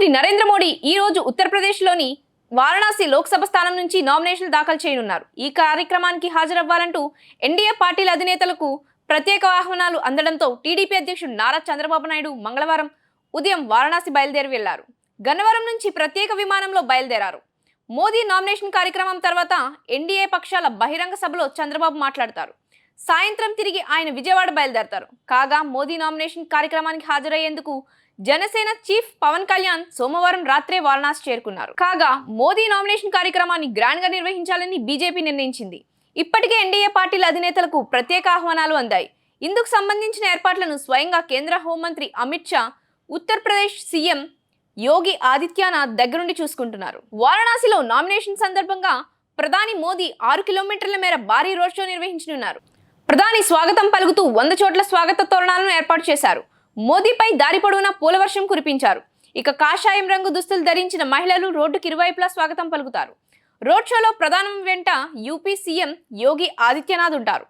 ప్రధానమంత్రి నరేంద్ర మోడీ ఈ రోజు ఉత్తరప్రదేశ్లోని వారణాసి లోక్సభ స్థానం నుంచి నామినేషన్లు దాఖలు చేయనున్నారు. ఈ కార్యక్రమానికి హాజరవ్వాలంటూ ఎన్డీఏ పార్టీల అధినేతలకు ప్రత్యేక ఆహ్వానాలు అందడంతో టీడీపీ అధ్యక్షుడు నారా చంద్రబాబు నాయుడు మంగళవారం ఉదయం వారణాసి బయలుదేరి వెళ్ళారు. గన్నవరం నుంచి ప్రత్యేక విమానంలో బయలుదేరారు. మోదీ నామినేషన్ కార్యక్రమం తర్వాత ఎన్డీఏ పక్షాల బహిరంగ సభలో చంద్రబాబు మాట్లాడతారు. సాయంత్రం తిరిగి ఆయన విజయవాడ బయలుదేరతారు. కాగా మోదీ నామినేషన్ కార్యక్రమానికి హాజరయ్యేందుకు జనసేన చీఫ్ పవన్ కళ్యాణ్ సోమవారం రాత్రే వారణాసి చేరుకున్నారు. కాగా మోదీ నామినేషన్ కార్యక్రమాన్ని గ్రాండ్గా నిర్వహించాలని బీజేపీ నిర్ణయించింది. ఇప్పటికే ఎన్డీఏ పార్టీల అధినేతలకు ప్రత్యేక ఆహ్వానాలు అందాయి. ఇందుకు సంబంధించిన ఏర్పాట్లను స్వయంగా కేంద్ర హోంమంత్రి అమిత్ షా ఉత్తరప్రదేశ్ సీఎం యోగి ఆదిత్యనాథ్ దగ్గరుండి చూసుకుంటున్నారు. వారణాసిలో నామినేషన్ సందర్భంగా ప్రధాని మోదీ ఆరు కిలోమీటర్ల మేర భారీ రోడ్ షో నిర్వహించనున్నారు. ప్రధాని స్వాగతం పలుకుతూ వంద చోట్ల స్వాగత తోరణాలను ఏర్పాటు చేశారు. మోదీపై దారి పొడవునా పూలవర్షం కురిపించారు. ఇక కాషాయం రంగు దుస్తులు ధరించిన మహిళలు రోడ్డుకి ఇరువైపులా స్వాగతం పలుకుతారు. రోడ్ షోలో ప్రధానం వెంట యూపీ సీఎం యోగి ఆదిత్యనాథ్ ఉంటారు.